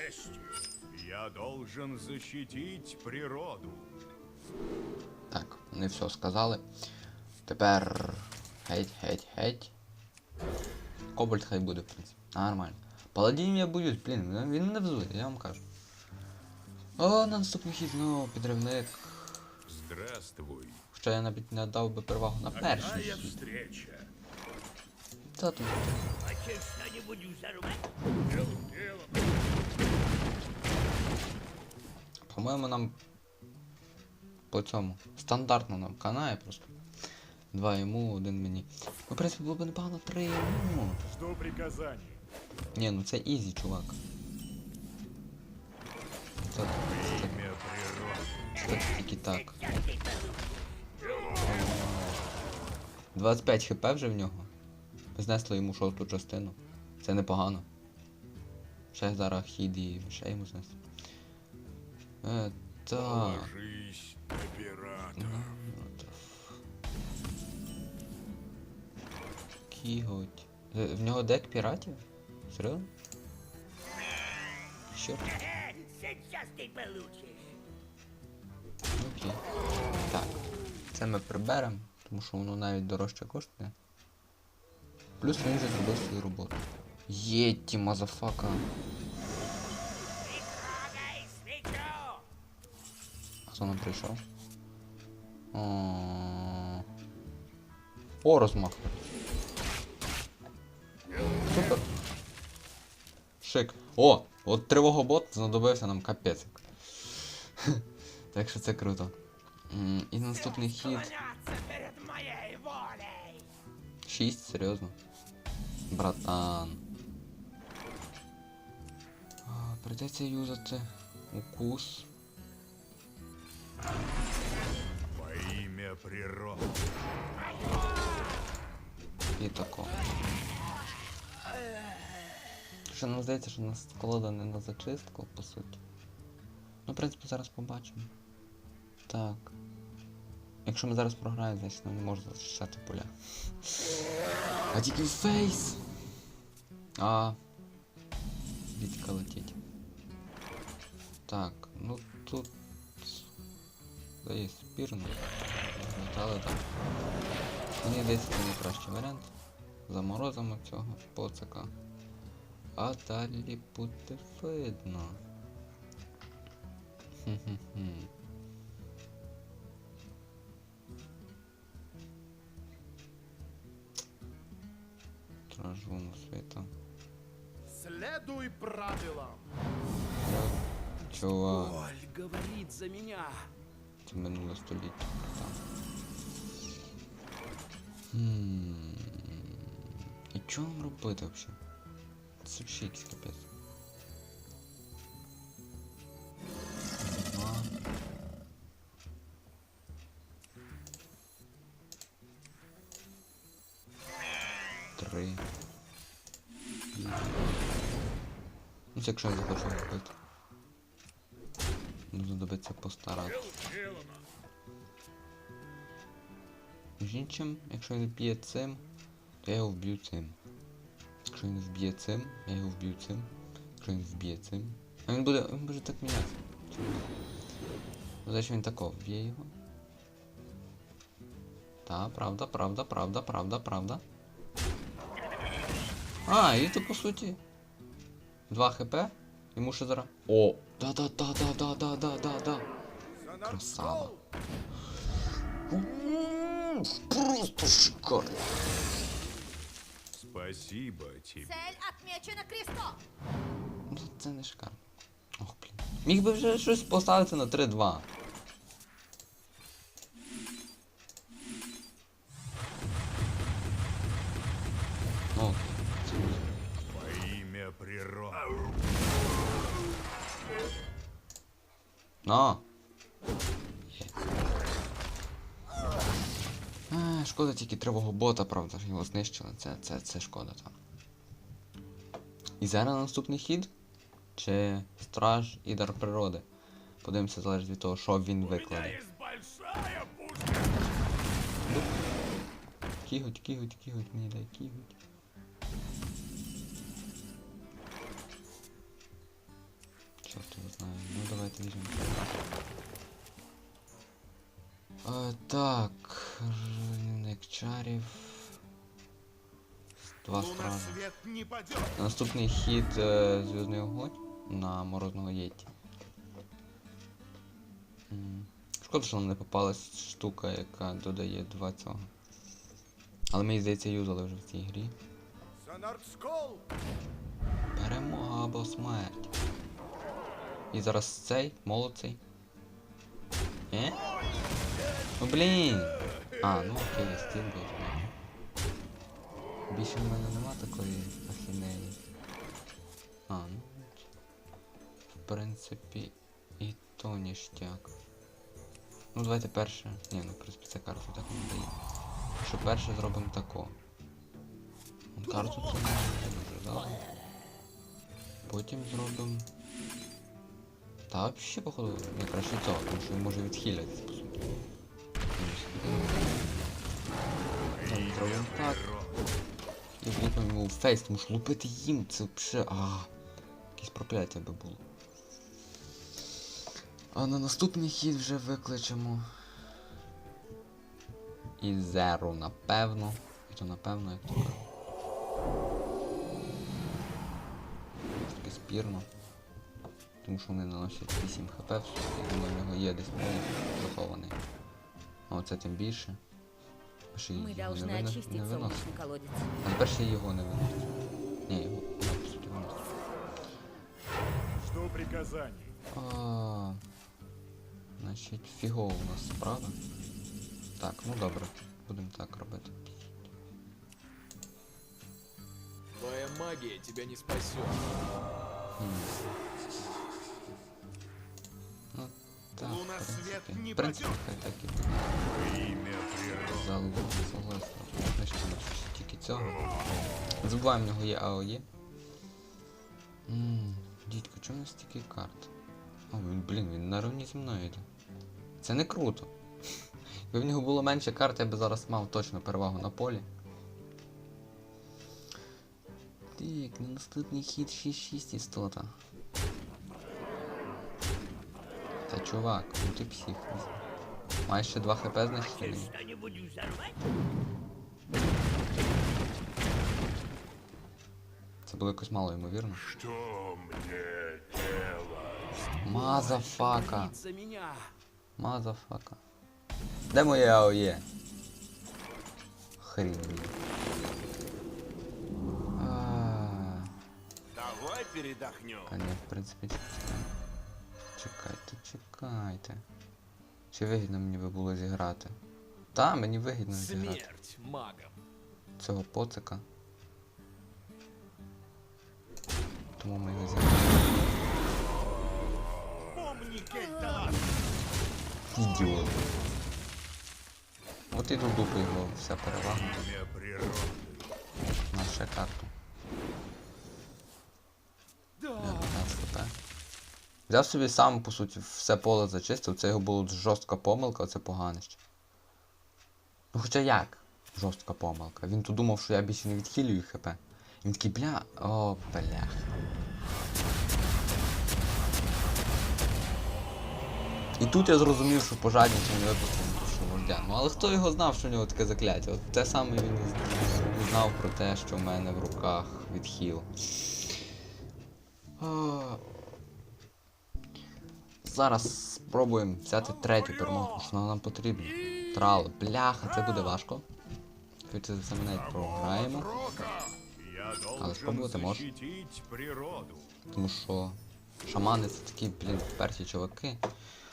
честью. Я должен защитить природу. Так, вони все сказали. Тепер. Геть, геть, геть. Кобальт хай буде, в принципі. Нормально. Паладінів я боюсь, блін, він він мене взує, я вам кажу. О, на наступний хід знову підривник. Здравствуй. Хоча я навіть не дав би перевагу на перший хід. встреча. Та тут. По-моєму, нам по цьому. Стандартно нам канає просто. Два йому, один мені. Ну, в принципі, було б непогано три йому. Жду приказаний. Ні, ну це ізі, чувак. Це, це, Имя це тільки так. 25 хп вже в нього. Знесли йому шосту частину. Це непогано. Ще зараз хід і ще йому знесли. Е, так. Кіготь. Е, В нього дек піратів? Серйозно? Э, Сейчас ты получишь. Окей. Так. Це ми приберемо, тому що воно навіть дорожче коштує. Плюс він вже зробив свою роботу. Єтті, мазафака. Хто нам? О. Супер. Шик. О! От тривогобот знадобився нам капець. так що це круто. І наступний хід. 6, серйозно. Братан. А, Прийдеться юзати укус. Во имя природы. І тако. Що нам здається, що у нас колода не на зачистку, по суті. Ну, в принципі, зараз побачимо. Так. Якщо ми зараз програємо, значить нам не можна зачищати поля. А тільки фейс! А. Бітка летить. Так, ну тут. Дає спірно. Але так. Мені десь це найкращий варіант. Заморозимо цього поцика. А далі буде видно. Хм-хм-хм. Тражу на світа. Следуй правилам. Чувак, Боль говорит за меня. Це минуле століття. Хм. І що вам робити взагалі? Це якийсь капець. Три. Ну, це якщо я захочу робити. Ну, знадобиться постаратися. Між іншим, якщо він вб'є цим, то я його вб'ю цим. Якщо він вб'є цим, я його вб'ю цим. Якщо він вб'є цим. А він буде. він буде так мінятися. Значить він тако вб'є його. Та, правда, правда, правда, правда, правда. А, і то по суті. 2 хп. Йому ще зараз. О! Да-да-да-да-да-да-да-да. Красава. Просто шикарно. Спасибо тебе. Цель отмечена крестом. Ну, це не шикарно. Ох, блін. Міг би вже щось поставити на 3-2. Ну, На. А, шкода тільки тривого бота, правда, його знищили. Це, це, це шкода там. І зараз наступний хід? Чи страж і дар природи? Подивимося, залежить від того, що він викладе. Есть большая пушка. Кіготь, кіготь, кіготь, мені дай кіготь. знаю. Ну давайте візьмемо. Е, так. Чарів. Два не падет. Наступний хід е, Зв'язний огонь на морозного єті. Шкода, що нам не попалась штука, яка додає два цього. Але ми, здається, юзали вже в цій грі. Перемога або смерть. І зараз цей, молодцей. Е? Ну блін! А, ну окей, стіл був. Більше в мене нема такої ахінеї. А, ну. В принципі, і то ніштяк. Ну давайте перше. Ні, ну в принципі ця карта так не дає. Що перше зробимо тако. Карту це не дуже дали. Потім зробимо. Та взагалі, походу, не краще цього, тому що він може відхилятися, по суті. Так, так. І йому в фейс, тому що лупити їм, це взагалі. А, якесь прокляття би було. А на наступний хід вже викличемо. І зеру, напевно. І то напевно, як то. Таке спірно. Тому що вони наносять 8 хп, я думаю, в нього є десь молот захований. А оце тим більше. Ще й Мы його не, должны вино... очистить не виносить. солнечный колодец. А тепер ще й його не виносить. Ні, його, ну, по суті, виносить. Что приказаний? А, значить, фігово у нас справа. Так, ну добре, будемо так робити. Твоя магия тебя не спасет. В хай так і. Залу согласно. Значить, тільки цього. Не забуваємо, в нього є АОЄ. Ммм, дідько, чому у нас стільки карт? О, він, блін, він на рівні зі мною йде. Це не круто. Якби в нього було менше карт, я би зараз мав точно перевагу на полі. Так, на наступний хід 6-6 істота. Та чувак, ну ти псих. Маєш ще 2 хп, значить? Це було якось мало ймовірно. Что мне делать? Мазафака. Мазафака. Де моє АОЄ? Хрін. Давай передохнем. А ні, в принципі, чекайте. Чекайте, чекайте. Чи вигідно мені би було зіграти? Та, мені вигідно зіграти. Цього поцика. Тому ми його зіграємо. Ідіот. От і до дупи його вся перевага. Имя природы. На ще карту. Я 15 хп. Взяв собі сам, по суті, все поле зачистив, це його була жорстка помилка, це поганище. Ну хоча як? Жорстка помилка. Він то думав, що я більше не відхилюю хп. Він такий, бля. О, бля. І тут я зрозумів, що пожадничав не випустив душу вождя. Ну але хто його знав, що у нього таке закляття? От те саме він і знав про те, що в мене в руках відхил. А, Зараз спробуємо взяти третю перемогу, що нам потрібна. Трал, бляха, це буде важко. Хоча за навіть програємо, должен спробувати природу. тому що шамани це такі, блін, вперті чуваки.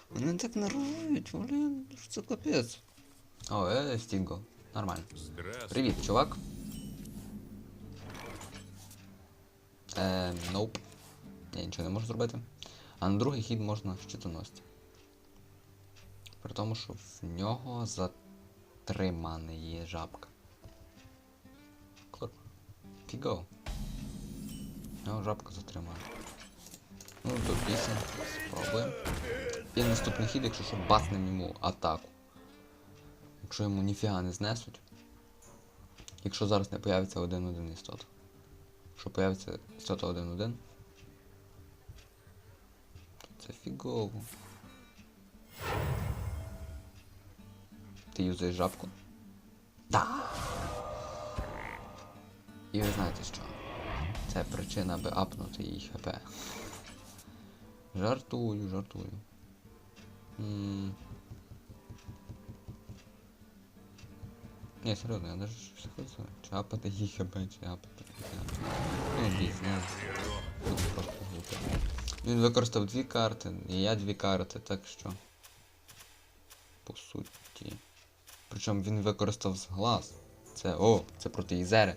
Вони так нервують, блін, це капець. О, е, Стінго, нормально. Привіт, чувак. Е, ноуп. Я нічого не можу зробити. А на другий хід можна щитоносці. При тому, що в нього затриманий є жабка. Фіго. В нього жабка затримана. Ну, до пісень. Спробуємо. І наступний хід, якщо що, баснем йому атаку. Якщо йому ніфіга не знесуть. Якщо зараз не появиться один-один істот. Якщо появиться істота один-один. Це фігово. Ти юзаєш жабку? Так. І ви знаєте що? Це причина, аби апнути її хп. Жартую, жартую. М. Ні, серйозно, я навіть щось хочу. Чи апати її хп, чи апати. Ну, дійсно. Тут просто глупо. Він використав дві карти, і я дві карти, так що. По суті. Причому він використав глаз. Це. О, це проти Ізери.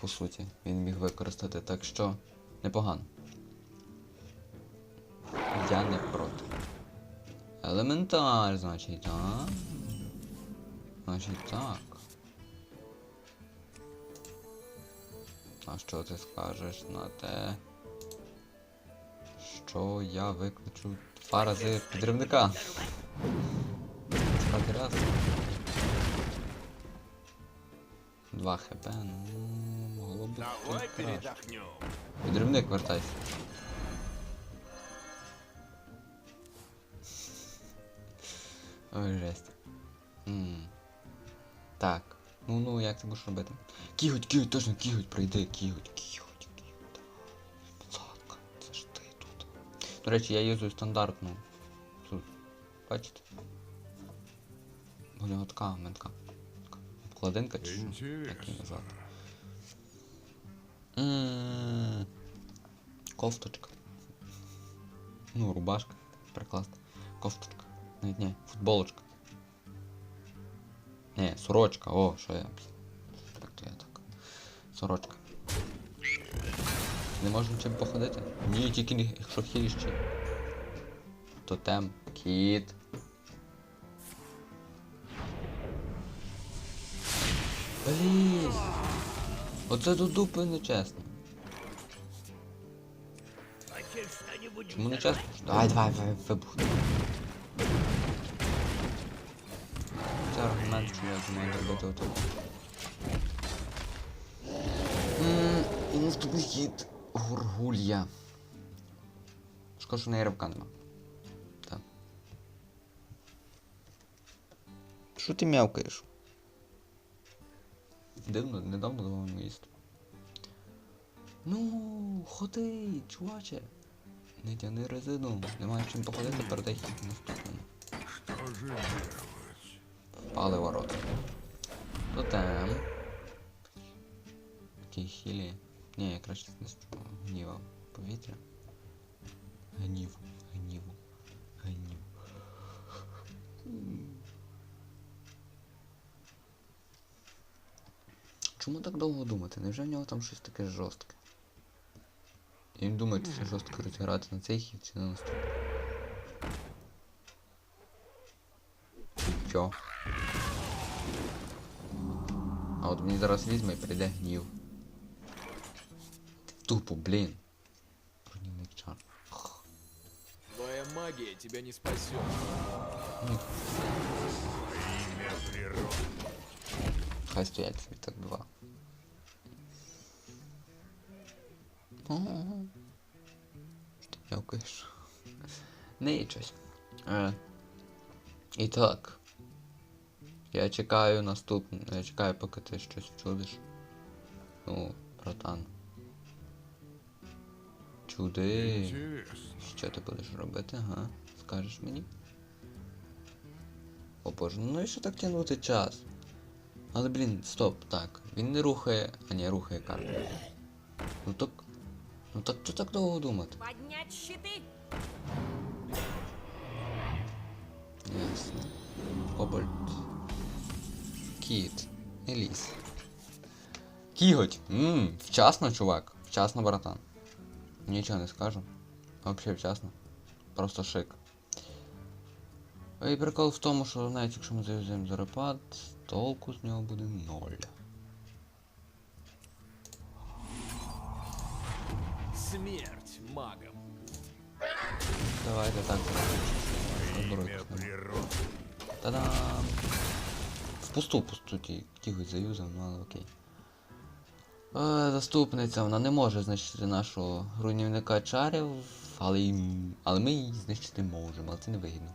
По суті. Він міг використати, так що. Непогано. Я не проти. Елементар, значить, так. Значить так. А що ти скажеш на те? Що я викличу два рази підривника? Справді раз. Два хп, ну могло. Давай краще. Підривник вертайся. Ой, жесть. М. Так. Ну ну, як ти будеш робити? Кіготь, кіготь, точно, кіготь, пройди, кіготь, До речі, я юзую стандартну. Тут. Бачите? У нього така Обкладинка чи що? Як її назвати? М, Кофточка. Ну, рубашка. Прекрасно. Кофточка. Навіть ні, футболочка. Ні, сорочка, о, що я. Так то я так. Сорочка. Не можна чим походити? Ні, тільки не, хіліще. Тотем. Кіт. Блін. Оце до дупи нечесно. Чому не чесно? Давай, давай, давай, вибух. Це аргумент, що я зможу робити отак. М, І наступний хід Гургулья. Шкода, що в неї ривка нема. Так. Що ти мявкаєш? Дивно, недавно давав йому їсти. Ну, ходи, чуваче. Не тяни резину. Немає чим походити, передай хід наступному. Что же? Впали ворота. Тотем. Такі хілі. Ні, я краще знищу гніва. Повітря. Гнів. Гніву. Гнів. Чому так довго думати? Невже в нього там щось таке жорстке? І він думає, чи це жорстко розіграти на цей хід чи на наступний. Чо? А от мені зараз візьме і прийде гнів. Тупо, блін. Руйнівник чар. Твоя магия тебя не спасет. Имя природы. хай стоять так два. Ого. Що ти м'явкаєш? Нічось. Е. І так. Я чекаю наступне. Я чекаю, поки ти щось чудиш. Ну, братан. Чуди. Що ти будеш робити, га? Скажеш мені? О боже, ну і що так тягнути час? Але блін, стоп, так. Він не рухає. А ні, рухає карту. Ну так. Ну так що так довго думати? Поднять щиты. Ясно. Кобальт. Кіт. Еліс. Кіготь. Ммм, вчасно, чувак. Вчасно, братан. Нічого не скажу. Вообще вчасно. Просто шик. І прикол в тому, що навіть якщо ми заюзаємо зарепад, толку з нього буде ноль. Смерть магам. Давайте так зробимо. Имя Розберусь. природы. Та-дам! Впусту, пусту ті, тігось заюзав, ну але окей. Е, заступниця, вона не може знищити нашого руйнівника чарів. але, але ми її знищити можемо, але це не вигідно.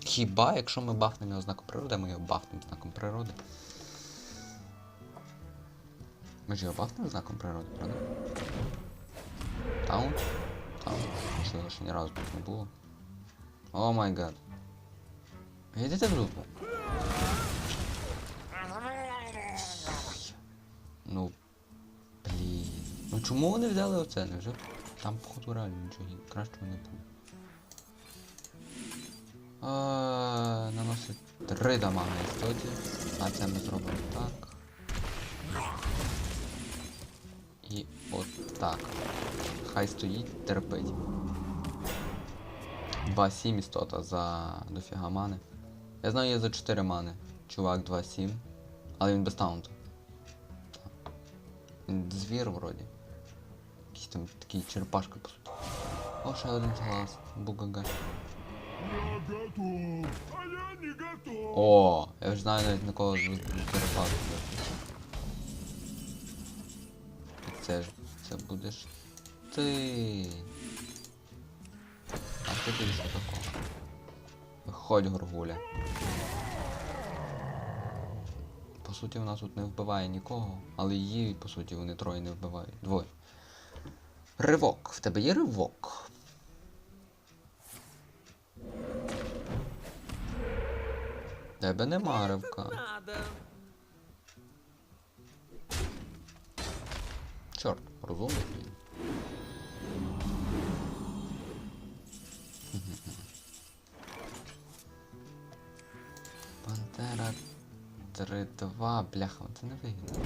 Хіба якщо ми бафнемо його знаком природи, ми його бафнемо знаком природи. Ми ж його бафнемо знаком природи, правда? Таунт? Таунт. Що його ще ні разу тут не було. О май гад. Йдете в групу? Ну. Ну чому вони взяли оце? Невже там походу реально нічого кращого не було. Наносить 3 дамага істоті. А це ми зробимо так. І от так. Хай стоїть, терпить. 2-7 істота за дофіга мани. Я знаю, є за 4 мани. Чувак 2-7. Але він без таунту. Звір вроді. Якийсь там такий черепашка по суті. О, ще один глаз. Бугага. О, я вже знаю навіть на кого з черепашки. Це ж це будеш ти. А ти ти що такого? Виходь, горгуля. По суті, вона тут не вбиває нікого, але її, по суті, вони троє не вбивають. Двоє. Ривок. В тебе є ривок. Тебе нема ривка. Чорт, розумний. Пантера 3-2, бляха, це не вигідно.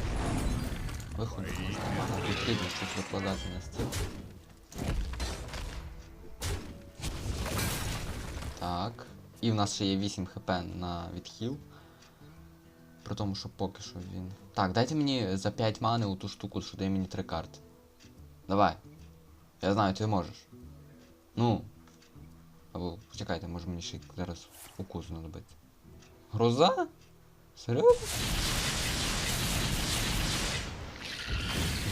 Виходить з команда, потрібно щось на стіл. Так. І в нас ще є 8 хп на відхил. При тому, що поки що він. Так, дайте мені за 5 мани у ту штуку, що дає мені 3 карти. Давай. Я знаю, ти можеш. Ну. Або почекайте, може мені ще зараз укус знадобиться. Гроза? Серйозно?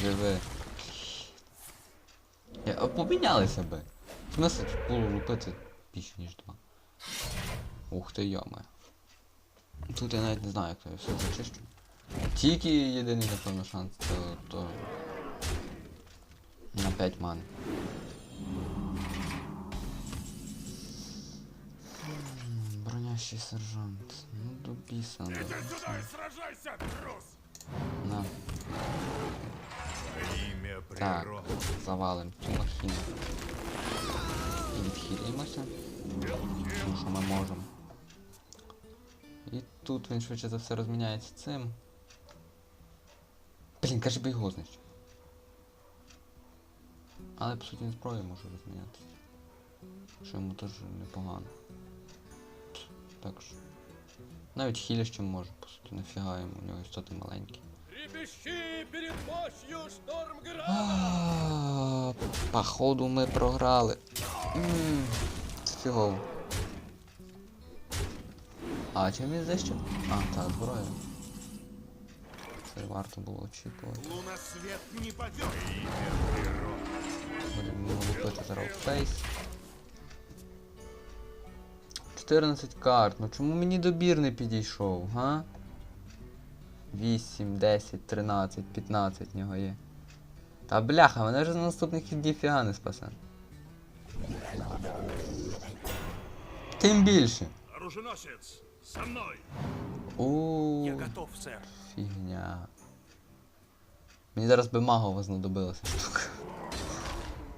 Живи. Я, а помінялися би. Смисл було лупити більше, ніж два. Ух ти йоме. Тут я навіть не знаю, як я все зачищу. Тільки єдиний, напевно, шанс це то. На 5 ман. Бронящий сержант. Ну до сюда сражайся, трус. На, Так, завалим цю махіну. І відхилімося. Тому що ми можемо. І тут він швидше за все розміняється цим. Блін, каже би його знищив. Але по суті зброя може розмінятися. Що йому теж непогано. Так що. Навіть хілящим може, по суті, нафіга йому, у нього істоти маленькі. Трепещи перед мощью Штормграда! Походу ми програли. Фігово. А чим він знищив? А, так, зброя. Це варто було очікувати. Лунасвет не падет. Будемо лупити зараз фейс. 14 карт. Ну чому мені добір не підійшов, га? 8, 10, 13, 15 в нього є. Та бляха, мене вже з наступних ніфіга не спасе. Тим більше. Оруженосец, со мной. У Я готов, сэр. фігня. Мені зараз би магова знадобилася штука.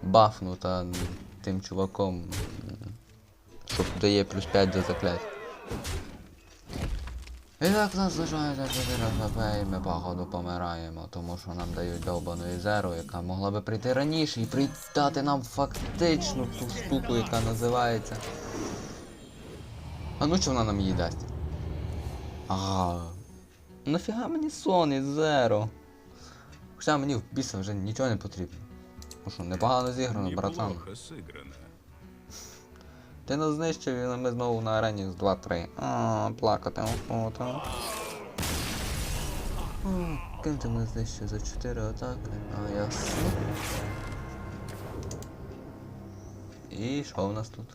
Бафнута тим чуваком. Що дає плюс 5 до заклять. І так нас залишається 4 хп і ми походу помираємо, тому що нам дають довбану Ізеру, яка могла би прийти раніше і придати нам фактично ту штуку, яка називається. А ну що вона нам її дасть? А. Нафіга мені сон і зеро? Хоча мені в біса вже нічого не потрібно. Ну що, непогано зіграно, братан. Неплохо сыграно. Ти нас знищив і ми знову на арені з 2-3. А, плакати. Ким ти мене знищив за 4 атаки? А, ясно. І що у нас тут?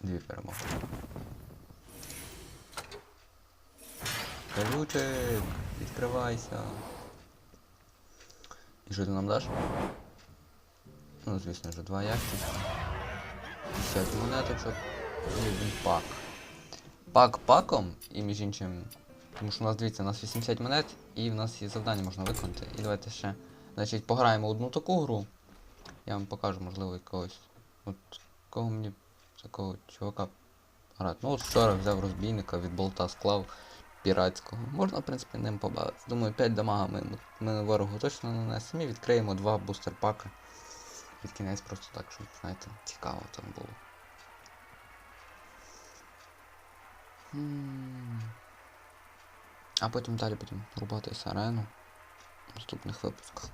Дві перемоги. Колючик, відкривайся. І що ти нам даш? Ну, звісно ж, два ящика. 50 монеточок і один пак. Пак паком, і між іншим. Тому що у нас дивіться, у нас 80 монет і в нас є завдання можна виконати. І давайте ще. Значить, пограємо одну таку гру. Я вам покажу, можливо, якогось. От кого мені такого чувака грати. Ну от вчора взяв розбійника від болта склав піратського. Можна, в принципі, ним побавитися. Думаю, 5 дамага ми, ми ворогу точно нанесемо і відкриємо два бустер пака. Під кінець просто так, щоб, знаєте, цікаво там було. А потім далі будемо рубатись арену в наступних випусках.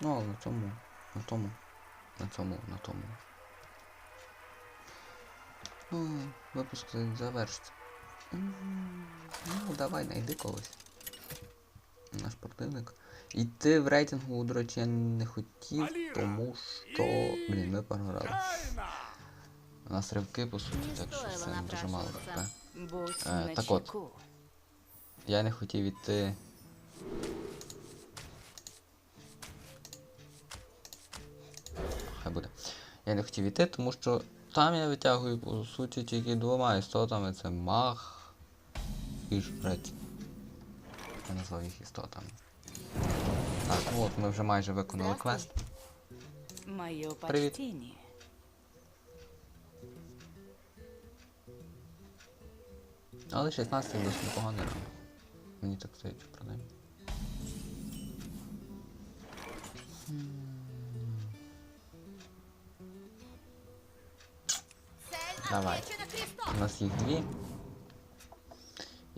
Ну, але на цьому, на тому, на цьому, на тому. Ну, випуск завершиться. Ну, давай, найди когось. Наш противник. Йти в рейтингу, до речі, я не хотів, тому що. Блін, ми програли. У нас ривки, по суті, так що це дуже мало хп. Е, так от. Я не хотів іти. Хай буде. Я не хотів іти, тому що там я витягую по суті тільки двома істотами. Це маг і жрець. Я назвав їх істотами. Так, ну от ми вже майже виконали квест. Почтение. Але 16 досить непоганий ранг. Мені так здається, принаймні. Цель Давай. У нас їх дві.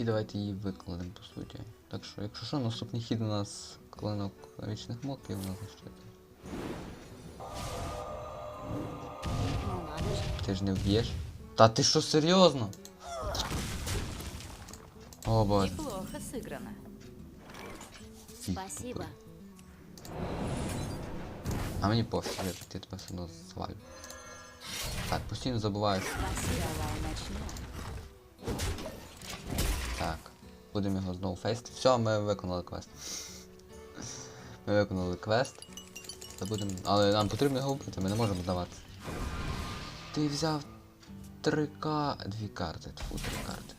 І давайте її викладемо по суті. Так що, якщо що, наступний хід у нас клинок вічних мук і вона защити. Ти ж не вб'єш? Та ти що серйозно? О боже. Неплохо сыграно. Спасибо. А мені пофіг, я ти тебе все одно свалю. Так, постійно забуваєш. Спасибо. Будемо його знову фейсити. Все, ми виконали квест. Ми виконали квест. Та будемо. Але нам потрібно його вбити, ми не можемо здаватися. Ти взяв 3К. Дві карти, тьфу, три карти.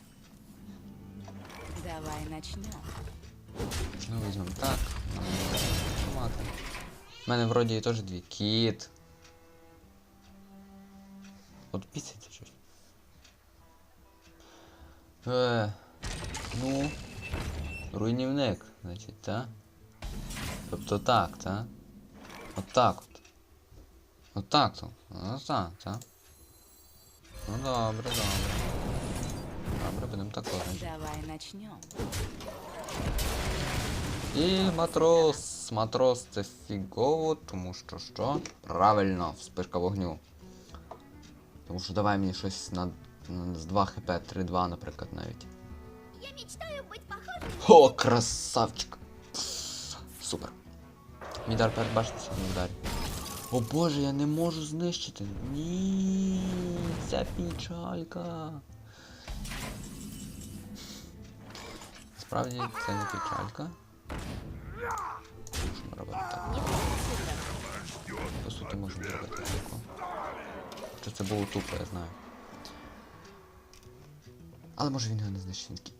Давай начнем. Ну візьмемо так. У мене вроді теж дві. Кіт. От піситься щось. Е, ну. Руйнівник, значить, та? Тобто так, та? От так от. От так то. Ну так, та? Ну добре, добре. Добре, будемо так значить. Давай начнем. І матрос. Матрос це фігово, тому що що? Правильно, вспишка вогню. Тому що давай мені щось на, на з 2 хп, 3-2, наприклад, навіть. Я мечтаю быть похожей. О, красавчик! Супер. Мій дар передбачиться в ударі. О боже, я не можу знищити. Ні, ця печалька. Справді це не печалька. Можемо робити так. По суті, можемо зробити таку. Хоча це було тупо, я знаю. Але може він його не знищить.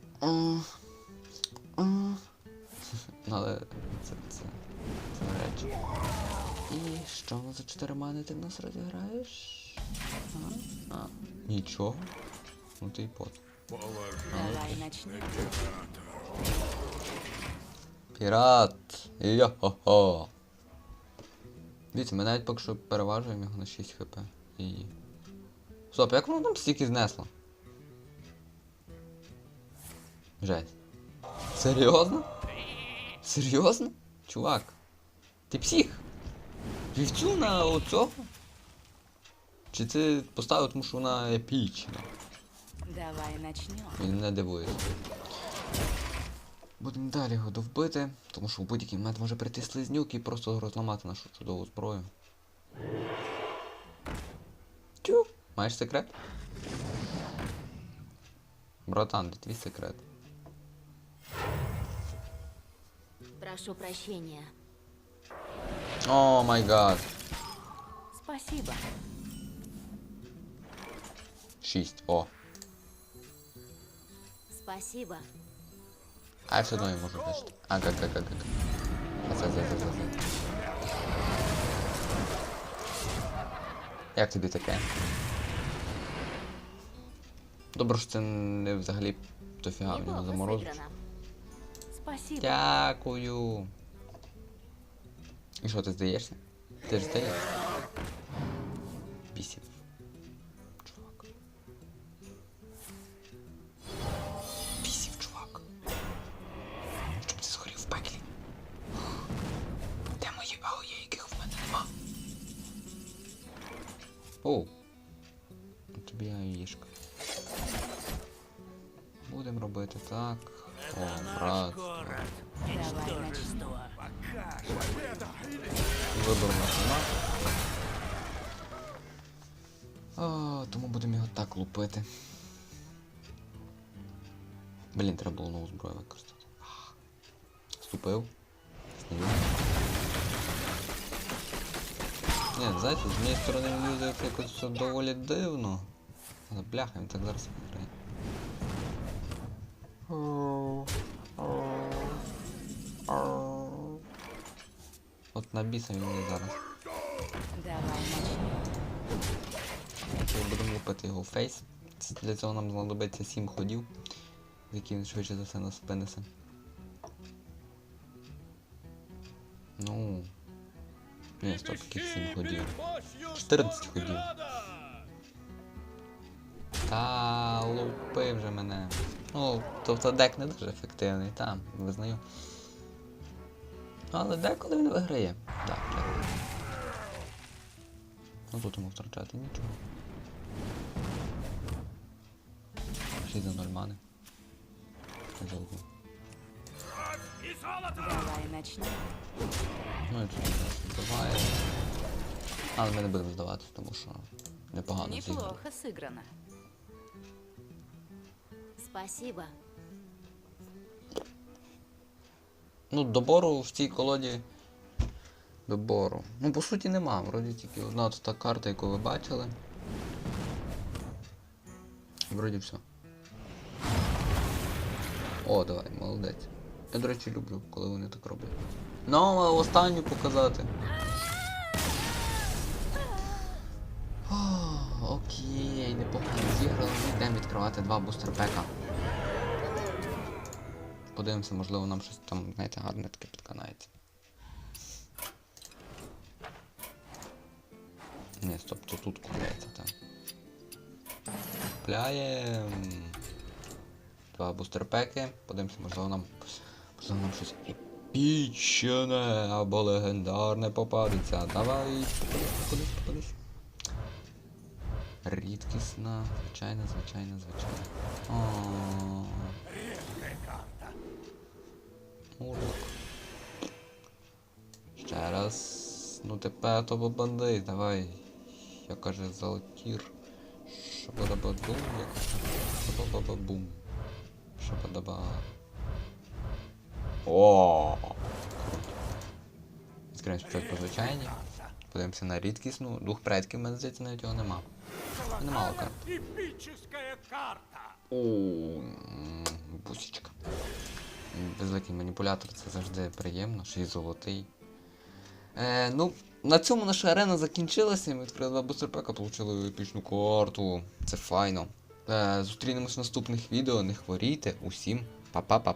Але це, це, це речі. І що за 4 мани ти в нас розіграєш? А? А? Нічого. Ну ти пот. Пірат! Йо-хо-хо! Дивіться, ми навіть поки що переважуємо його на 6 хп. І... Стоп, як воно там стільки знесло? Жесть. Серйозно? Серйозно? Чувак. Ти псих? Вівцю на оцього? Чи ти поставив, тому що вона епічна? Давай начнем. Він не дивує. Будемо далі його довбити, тому що в будь-який момент може прийти слизнюк і просто розламати нашу чудову зброю. Тю. Маєш секрет? Братан, де твій секрет? Прошу прощения. О май гад. Спасибо. Шість. О. Спасибо. А я все одно не можу знищити. А, как, как, как, как. А це, це, це, це, це. Як тобі таке? Добре, що це не взагалі дофіга в нього сыграно. Спасибо. Дякую. І що, ти здаєшся? Ти ж здаєшся? Бісів. Все доволі дивно. Але бляха, він так зараз виграє. От на біса він мені зараз. Ми будемо лупити його фейс. Для цього нам знадобиться 7 ходів, які він швидше за все нас винесе. Ну. Ні, стоп, яких 7 ходів. 14 ходів. Та лупи вже мене. Ну, тобто дек не дуже ефективний, там, визнаю. Але деколи він виграє. Так, дякую. Ну тут йому втрачати нічого. 6 за 0 мани. За одну. И золото! Давай начнем. Ну і тут зараз вбиває. Але ми не будемо здаватися, тому що непогано зіграли. Неплохо сыграно. Спасибо. Ну, добору в цій колоді. Добору. Ну, по суті, нема. Вроді тільки одна от та карта, яку ви бачили. Вроді все. О, давай, молодець. Я, до речі, люблю, коли вони так роблять. Ну, а останню показати. О, окей, непогано зіграли. Йдемо відкривати два бустерпека. Подивимося, можливо, нам щось там, знаєте, гарне таке підканається. Ні, стоп, то тут купляється, так. Купляємо. Два бустерпеки. Подивимося, можливо нам. Можливо нам щось епічне або легендарне попадеться. Давай, попадись, попадись, попадись. Рідкісна, звичайно, звичайно, звичайно. О. Урок. Ще раз. Ну тепер то бандит, давай. Я каже золотір. Шабадабадум, якось так. Шабабабабум. Шабадаба. О! Відкриємо спочатку звичайні. Подивимося на рідкісну. Дух предків, мене здається, навіть його нема. Нема лука. Эпическая карта! О. М, Безликий маніпулятор це завжди приємно, ще й золотий. Е, ну, на цьому наша арена закінчилася. Ми відкрили два бустерпека, отримали епічну карту. Це файно. Е, зустрінемось в наступних відео. Не хворійте. Усім па-па-па.